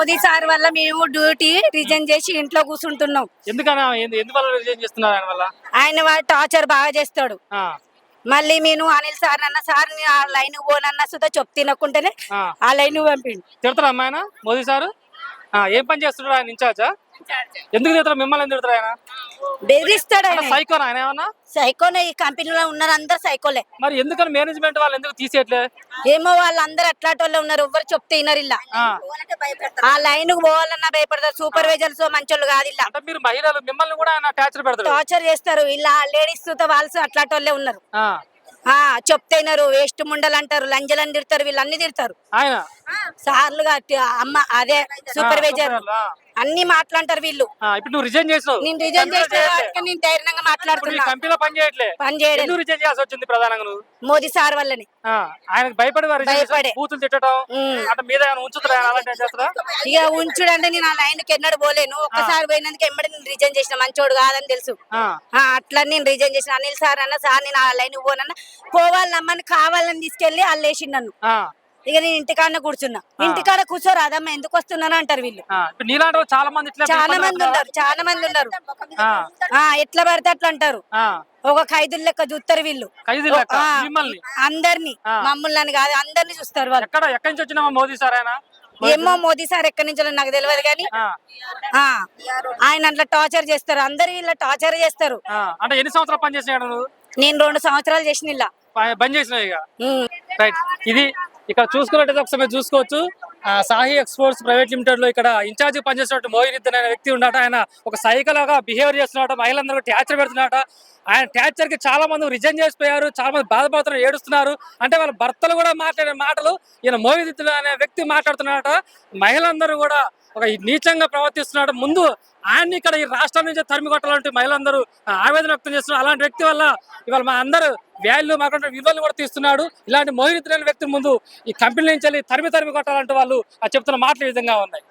Modi sir వల్ల మేము duty resign చేసి ఇంట్లో కూర్చుంటున్నాం. ఎందుకన్నా? ఎందు- ఎందువల్ల రిజైన్ చేస్తున్నారు ఆయన వల్ల? ఆయన వాడు టార్చర్ బాగా చేస్తాడు. ఆ, మళ్ళీ నేను అనిల్ సార్ అన్న సార్ ఆ లైన్ పోనన్న సుధా చెప్పు తినకుంటేనే ఆ. ఆ లైన్ పంపిండు. తిడతారా అమ్మ ఆయన మోదీ సారు? ఏం పని చేస్తున్నాడు ఆయన? ఇన్ఛార్జా? ఎందుకు తిడతారు మిమ్మల్ని ఎందుకు తిడతారు ఆయన? బెదిరిస్తాడు ఆయన. సైకోనా ఆయన ఏమన్నా? సైకోనే ఈ కంపెనీలో ఉన్నారు అందరు సైకోలే. మరి ఎందుకని మేనేజ్మెంట్ వాళ్ళు ఎందుకు తీసేయట్లే? ఏమో వాళ్ళందరూ అట్లాంటి వాళ్ళు ఉన్నారు ఎవ్వరు చెప్తే వినరు ఇలా. ఆ, ఆ లైన్ పోవాలన్నా భయపడతారు సూపర్వైజర్స్ మంచోళ్ళు కాదు ఇలా. అంటే మీరు మహిళలు మిమ్మల్ని కూడా ఆయన టార్చర్ పెడతాడు. టార్చర్ చేస్తారు ఇలా లేడీస్తో వాళ్ళు అట్లాంటి వాళ్ళే ఉన్నారు. ఆ, ఆ చెప్తే వినరు వేస్ట్ ముండలు అంటారు లంజలని తిడతారు వీళ్ళన్ని తిడతారు. ఆయన? టి- అమ్మ అదే సూపర్వైజర్. అన్ని మాట్లాంటారు వీళ్ళు. ఆ, ఇప్పుడు నువ్వు రిజైన్ నేను రిజైన్ కంపెనీలో చేసిన చేయట్లే. వాటికి నేను ధైర్యంగా ఇప్పుడు ఈ మాట్లాడుతున్నా. కంపెనీలో పని చేయట్లే. పని చేయడం ఎందుకు రిజైన్ చేయాల్సి వచ్చింది ప్రధానంగా నువ్వు? మోదీ సార్ వల్లనే. ఆయనకు భయపడి. బూతులు తిట్టడం. అంటే మీద ఇక ఉంచుడంటే నేను ఆ లైన్కి ఎన్నడు పోలేను. ఒక్కసారి పోయినందుకు ఎమ్మడి నేను రిజైన్ చేసిన. మంచోడు కాదని తెలుసు. అట్లా నేను రిజైన్ చేసిన. అనిల్ సార్ అన్న సార్ నేను ఆ లైన్ పోనన్న పోవాలి నమ్మని కావాలని తీసుకెళ్ళి వాళ్ళు వేసి నన్ను. ఇక నేను ఇంటికాడనే కూర్చున్నా. ఇంటికాడ కూర్చోరు అదమ్మా ఎందుకు వస్తున్నాను అంటారు వీళ్ళు. నీలాంటి చాలా మంది చాలా మంది. ఉన్నారు చాలా మంది ఉన్నారు. ఎట్లా పడితే అట్లా అంటారు. ఒక ఖైదుల లెక్క చూస్తారు వీళ్ళు. అందరిని. మమ్మల్ని కాదు అందరిని చూస్తారు వాళ్ళు. ఎక్కడ నుంచి వచ్చినా మోదీ సార్ ఆయన? ఏమో మోదీ సార్ ఎక్కడి నుంచో నాకు తెలియదు కానీ ఆయన అట్లా టార్చర్ చేస్తారు. అందరు ఇలా టార్చర్ చేస్తారు. అంటే ఎన్ని సంవత్సరాలు పని చేసినాడు నువ్వు? నేను రెండు సంవత్సరాలు చేసిన ఇలా. ప- బంద్ చేసినావు ఇక? ఉమ్. రైట్. ఇది ఇక్కడ చూసుకున్నట్టయితే ఒకసారి మీరు చూసుకోవచ్చు. ఆ, సాహి ఎక్స్పోర్ట్స్ ప్రైవేట్ లిమిటెడ్లో ఇక్కడ ఇన్ఛార్జ్ పనిచేస్తున్నట్టు మోహినిద్దన్ అనే వ్యక్తి ఉండట ఆయన ఒక సైకిల్ లాగా బిహేవియర్ చేస్తున్నాడు. మహిళలందరూ ట్యాచర్ పెడుతున్నట ఆయన ట్యాచర్కి చాలా మంది రిజైన్ చేసిపోయారు. చాలా మంది బాధపడుతున్నారు ఏడుస్తున్నారు. అంటే వాళ్ళ భర్తలు కూడా మాట్లాడే మాటలు ఈయన మోహినిద్దన్ అనే వ్యక్తి మాట్లాడుతున్నాడట. మహిళలందరూ కూడా ఒక నీచంగా ప్రవర్తిస్తున్నాడు. ముందు ఆయన్ని ఇక్కడ ఈ రాష్ట్రం నుంచి తరిమి కొట్టాలంటే మహిళలందరూ ఆ, ఆవేదన వ్యక్తం చేస్తున్నారు. అలాంటి వ్యక్తి వల్ల ఇవాళ మా అందరూ వాల్యూ మాకు విలువలు కూడా తీస్తున్నాడు. ఇలాంటి మోహినితులైన వ్యక్తి ముందు ఈ కంపెనీ నుంచి వెళ్ళి తరిమి తరిమి కొట్టాలంటే వాళ్ళు ఆ చెప్తున్న మాటలు ఈ విధంగా ఉన్నాయి.